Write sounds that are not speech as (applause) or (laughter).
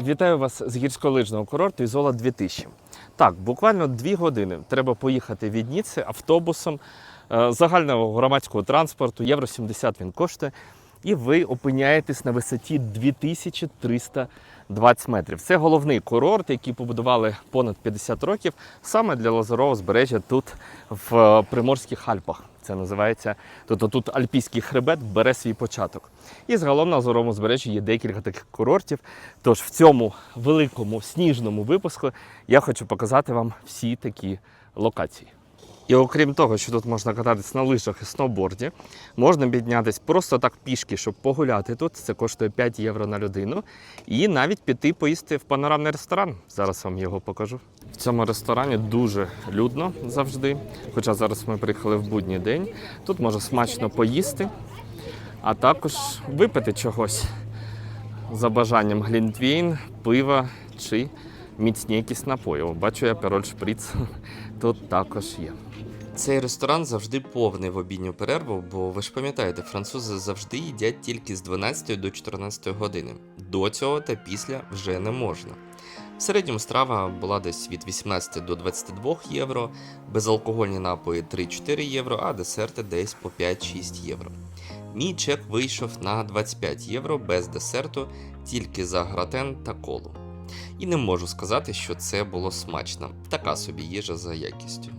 Вітаю вас з гірськолижного курорту Ізола 2000. Так, буквально дві години треба поїхати від Ніци автобусом е, загального громадського транспорту. Євро 70 він коштує. І ви опиняєтесь на висоті 2320 метрів. Це головний курорт, який побудували понад 50 років саме для лазурового збережжя тут в е, Приморських Альпах. Це називається тобто тут Альпійський хребет бере свій початок. І загалом на зоровому збережжі є декілька таких курортів. Тож в цьому великому сніжному випуску я хочу показати вам всі такі локації. І окрім того, що тут можна кататись на лижах і сноуборді, можна піднятись просто так пішки, щоб погуляти тут. Це коштує 5 євро на людину. І навіть піти поїсти в панорамний ресторан. Зараз вам його покажу. В цьому ресторані дуже людно завжди. Хоча зараз ми приїхали в будній день. Тут можна смачно поїсти, а також випити чогось за бажанням глінтвейн, пива чи міцні якісь напої. Бачу я пероль шприц (laughs) тут також є. Цей ресторан завжди повний в обідню перерву, бо ви ж пам'ятаєте, французи завжди їдять тільки з 12 до 14 години. До цього та після вже не можна. В середньому страва була десь від 18 до 22 євро, безалкогольні напої 3-4 євро, а десерти десь по 5-6 євро. Мій чек вийшов на 25 євро без десерту, тільки за гратен та колу. І не можу сказати, що це було смачно. Така собі їжа за якістю.